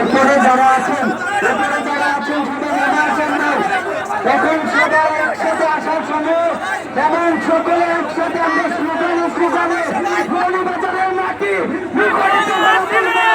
উপরে যারা আছেন উপরে যারা আছেন, শুধু নেমে আসেন না। এখন সবাই একসাথে আসার সময় এবং সকলে একসাথে আমরা স্লোগান উঠতে বাজারের মাটি মুখরিত করে তুলবো।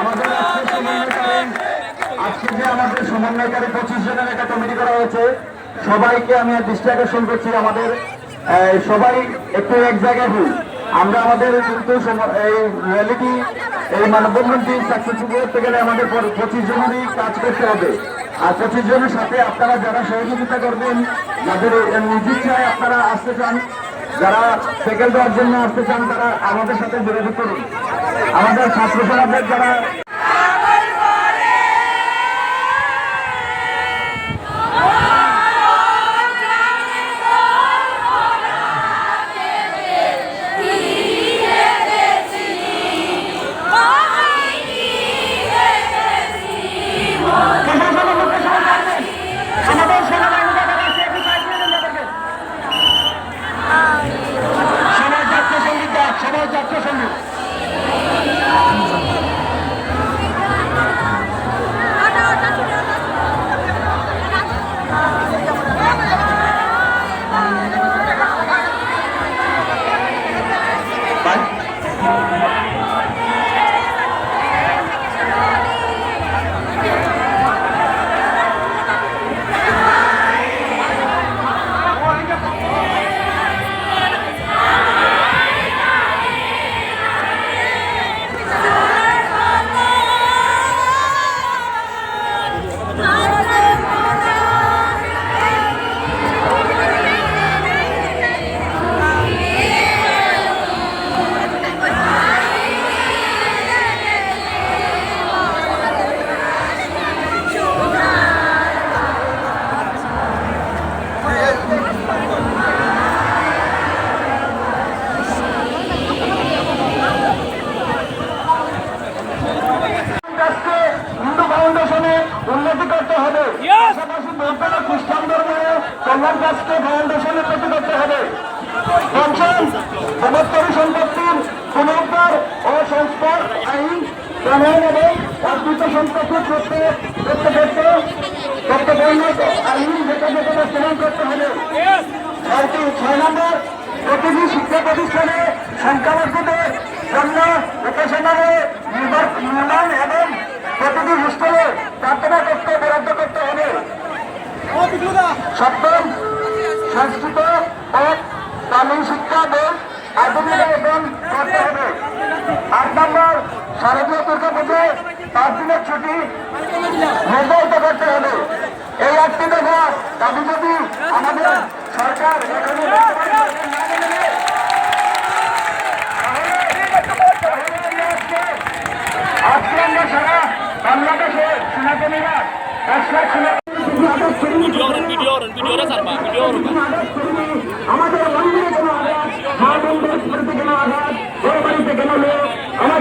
আমাদের আজকে সমন্বয়কারী আজকে যে আমাদের পঁচিশ জনের একটা কমিটি করা হয়েছে। সবাইকে আমি দৃষ্টি আকর্ষণ করছি আমাদের। সবাই একটু এক জায়গায় হই আমরা আমাদের কিন্তু এই রিয়ালিটি এই মানববন্ধনটি সাকসেসফুল করতে গেলে আমাদের পঁচিশ জনেরই কাজ করতে হবে। আর পঁচিশ জনের সাথে আপনারা যারা সহযোগিতা করবেন, যাদের নিজ ইচ্ছায় আপনারা আসতে চান, যারা সেকেন্ড দেওয়ার জন্য আসতে চান, তারা আমাদের সাথে যোগাযোগ করুন। আমাদের ছাত্র সমাজের যারা প্রণয়ন এবং অর্পিত সম্পত্তি করতে করতে করতে করতে পরিণত আইন করতে হবে ছয়টি ছয় নম্বর প্রতিটি শিক্ষা প্রতিষ্ঠানে সংখ্যালঘুদের জন্য উপসেনারে নির্মাণ এবং প্রতিটি প্রার্থনা করতে বরাদ্দ করতে হবে সপ্তম সংস্কৃত ও তামিল শিক্ষা বোর্ড আধুনিকায়ন করতে হবে আট নম্বর শারদীয় দুর্গা পুজো পাঁচ দিনের ছুটি নির্ধারিত করতে হবে। এই আটটি দফা দাবি যদি আমাদের সরকার এখনও আজকে আমরা সারা বাংলাদেশে সেনাকর্মীরা দশ লাখ সেনা ভিডিও ভিডিও সারবা ভিডিও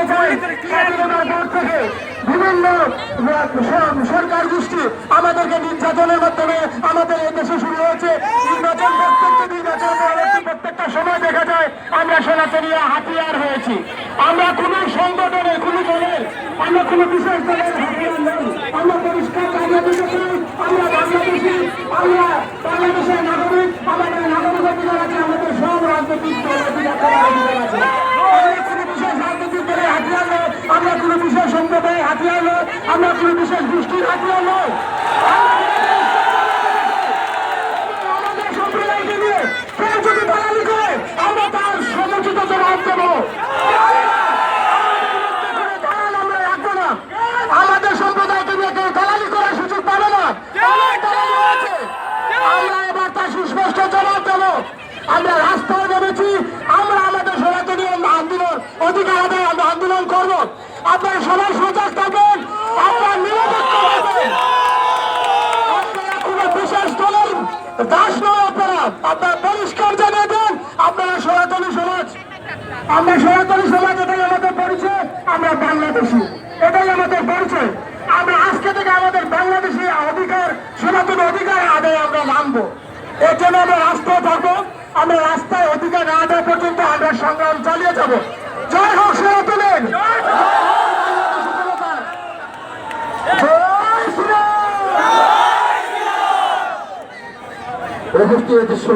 দিতে চাই থেকে বিভিন্ন সরকার গোষ্ঠী আমাদেরকে নির্যাতনের মাধ্যমে আমাদের দেশে শুরু হয়েছে। নির্বাচন প্রত্যেকটা নির্বাচন প্রত্যেকটা সময় দেখা যায়, আমরা সনাতনীরা হাতিয়ার হয়েছি। আমরা কোনো সংগঠনে, কোনো দলের, আমরা কোনো বিশেষ দলের হাতিয়ার নই আমরা পরিষ্কার জানিয়ে দিতে চাই আমরা বাংলাদেশি আমরা বাংলাদেশের নাগরিক আমাদের নাগরিক অধিকার আছে আমাদের সব রাজনৈতিক দল অধিকার করার অধিকার আছে আমরা কোনো বিশেষ রাজনৈতিক দলের হাতিয়ার নয় আমরা কোনো বিশেষ সম্প্রদায়ের হাতিয়ার নয়। আমরা কোনো বিশেষ গোষ্ঠীর হাতিয়ার নয় আমাদের সম্প্রদায়কে নিয়ে কেউ যদি দালালি করে আমরা তার সমুচিত জবাব অধিকার আদায় আমরা আন্দোলন করব। আপনারা সবাই সজাগ থাকবেন আপনারা নিরপেক্ষ আপনারা বিশেষ দলের দাস নয় আপনারা। আপনারা পরিষ্কার জানিয়ে দেন, আপনারা সনাতনী সমাজ। আমরা সনাতনী সমাজ, এটাই আমাদের পরিচয়, আমরা বাংলাদেশি। এটাই আমাদের পরিচয়। আমরা আজকে থেকে আমাদের বাংলাদেশি অধিকার, সনাতন অধিকার আদায় আমরা নামবো এর জন্য আমরা রাস্তায় থাকব। আমরা রাস্তায় অধিকার না আদায় পর্যন্ত আমরা সংগ্রাম চালিয়ে যাব। জয় হোক সনাতনের জয় শ্রীরাম